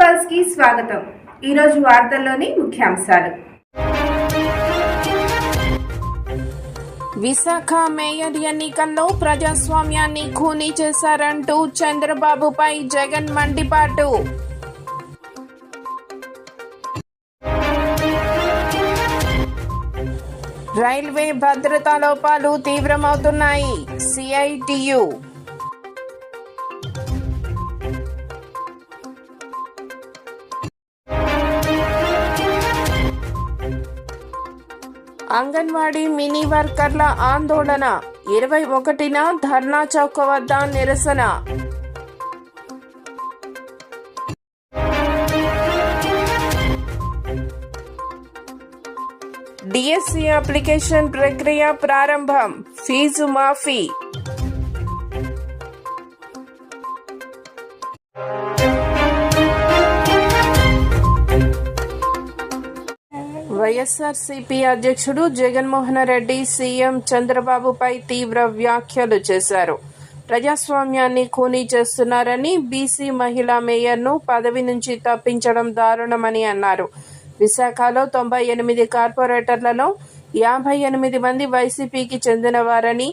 పల్స్కి స్వాగతం. ఈరోజు వార్తల్లోని ముఖ్యాంశాలు. విశాఖ మేయర్ ఎన్నికల్లో ప్రజాస్వామ్యాన్ని ఖూనీ చేశారంటూ చంద్రబాబుపై జగన్ మండిపాటు. రైల్వే భద్రతా లోపాలు తీవ్రమవుతున్నాయి. సిఐటియు అంగన్వాడీ మినీ వర్కర్ల ఆందోళన ఇరవై ఒకటిన ధర్నా చౌక వద్ద నిరసన డిఎస్సి అప్లికేషన్ ప్రక్రియ ప్రారంభం ఫీజు మాఫీ వైఎస్ఆర్సీపీ అధ్యక్షుడు జగన్మోహన్ రెడ్డి సీఎం చంద్రబాబుపై తీవ్ర వ్యాఖ్యలు చేశారు. ప్రజాస్వామ్యాన్ని ఖూనీ చేస్తున్నారని బీసీ మహిళా మేయర్ను పదవి నుంచి తప్పించడం దారుణమని అన్నారు. విశాఖలో తొంభై ఎనిమిది కార్పొరేటర్లలో యాభై ఎనిమిది మంది వైసీపీకి చెందినవారని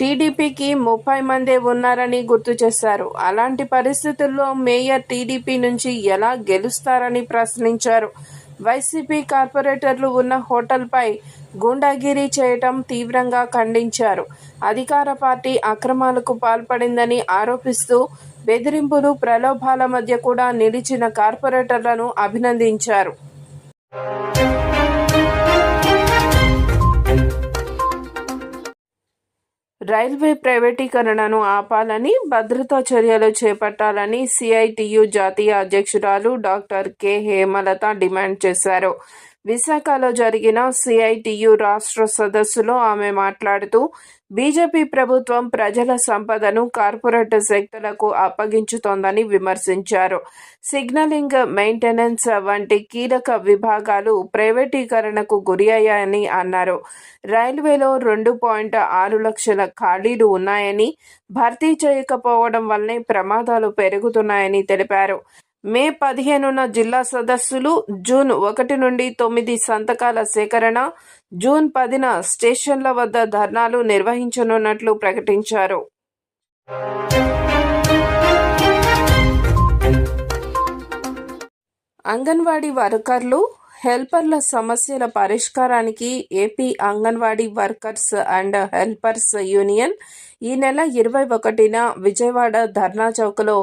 టీడీపీకి ముప్పై మందే ఉన్నారని గుర్తు చేశారు. అలాంటి పరిస్థితుల్లో మేయర్ టీడీపీ నుంచి ఎలా గెలుస్తారని ప్రశ్నించారు. వైసీపీ కార్పొరేటర్లు ఉన్న హోటల్పై గూండాగిరీ చేయటం తీవ్రంగా ఖండించారు. అధికార పార్టీ అక్రమాలకు పాల్పడిందని ఆరోపిస్తూ బెదిరింపులు ప్రలోభాల మధ్య కూడా నిలిచిన కార్పొరేటర్లను అభినందించారు. రైల్వే ప్రైవేటీకరణను ఆపాలని భద్రతా చర్యలు చేపట్టాలని సిఐటియు జాతీయ అధ్యక్షురాలు డాక్టర్ కె. హేమలత డిమాండ్ చేశారు. విశాఖలో జరిగిన సిఐటియు రాష్ట్ర సదస్సులో ఆమె మాట్లాడుతూ బీజేపీ ప్రభుత్వం ప్రజల సంపదను కార్పొరేట్ శక్తులకు అప్పగించుతోందని విమర్శించారు. సిగ్నలింగ్ మెయింటెనెన్స్ వంటి కీలక విభాగాలు ప్రైవేటీకరణకు గురి అయ్యాయని అన్నారు. రైల్వేలో రెండు పాయింట్ ఆరు లక్షల ఖాళీలు ఉన్నాయని భర్తీ చేయకపోవడం వల్లే ప్రమాదాలు పెరుగుతున్నాయని తెలిపారు. మే పదిహేనున జిల్లా సదస్సులు జూన్ ఒకటి నుండి తొమ్మిది సంతకాల సేకరణ జూన్ పదిన స్టేషన్ల వద్ద ధర్నాలు నిర్వహించనున్నట్లు ప్రకటించారు. అంగన్వాడీ వర్కర్లు హెల్పర్ల సమస్యల పరిష్కారానికి AP Anganwadi workers and helpers union ఈ నెల ఇరవై ఒకటిన విజయవాడ ధర్నా చౌక్లో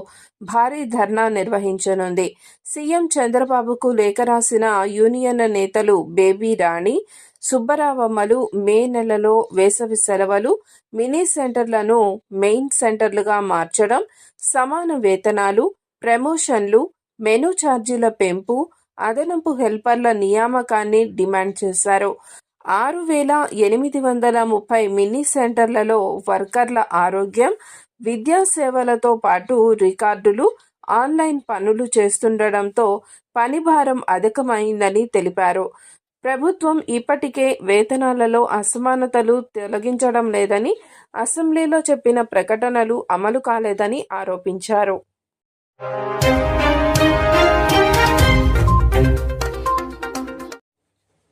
భారీ ధర్నా నిర్వహించనుంది. సీఎం చంద్రబాబుకు లేఖ రాసిన యూనియన్ నేతలు బేబీ రాణి సుబ్బరావమ్మలు మే నెలలో వేసవి సెలవులు మినీ సెంటర్లను మెయిన్ సెంటర్లుగా మార్చడం సమాన వేతనాలు ప్రమోషన్లు మెనూ ఛార్జీల పెంపు అదనపు హెల్పర్ల నియామకాన్ని డిమాండ్ చేశారు. ఆరు వేల ఎనిమిది వందల ముప్పై మినీ సెంటర్లలో వర్కర్ల ఆరోగ్యం విద్యా సేవలతో పాటు రికార్డులు ఆన్లైన్ పనులు చేస్తుండటంతో పనిభారం అధికమైందని తెలిపారు. ప్రభుత్వం ఇప్పటికే వేతనాలలో అసమానతలు తొలగించడం లేదని అసెంబ్లీలో చెప్పిన ప్రకటనలు అమలు కాలేదని ఆరోపించారు.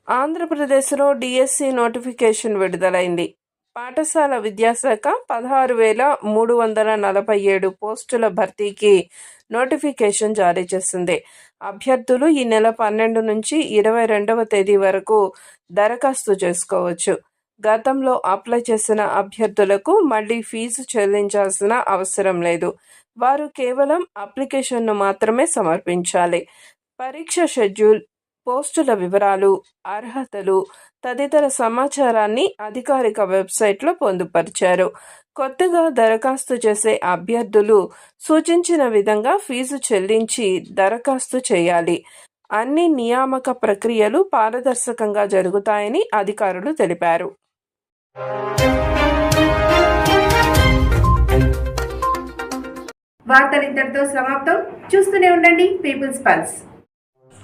ఆంధ్రప్రదేశ్లో డిఎస్సి నోటిఫికేషన్ విడుదలైంది. పాఠశాల విద్యాశాఖ పదహారు వేల మూడు వందల నలభై ఏడు పోస్టుల భర్తీకి నోటిఫికేషన్ జారీ చేసింది. అభ్యర్థులు ఈ నెల పన్నెండు నుంచి ఇరవై రెండవ తేదీ వరకు దరఖాస్తు చేసుకోవచ్చు. గతంలో అప్లై చేసిన అభ్యర్థులకు మళ్ళీ ఫీజు చెల్లించాల్సిన అవసరం లేదు. వారు కేవలం అప్లికేషన్ను మాత్రమే సమర్పించాలి. పరీక్ష షెడ్యూల్ పోస్టుల వివరాలు అర్హతలు తదితర సమాచారాన్ని అధికారిక వెబ్సైట్లో పొందుపరిచారు. కొత్తగా దరఖాస్తు చేసే అభ్యర్థులు సూచించిన విధంగా ఫీజు చెల్లించి దరఖాస్తు చేయాలి. అన్ని నియామక ప్రక్రియలు పారదర్శకంగా జరుగుతాయని అధికారులు తెలిపారు. వార్తలు ఇంతటితో సమాప్తం. చూస్తూనే ఉండండి. People's Pulse.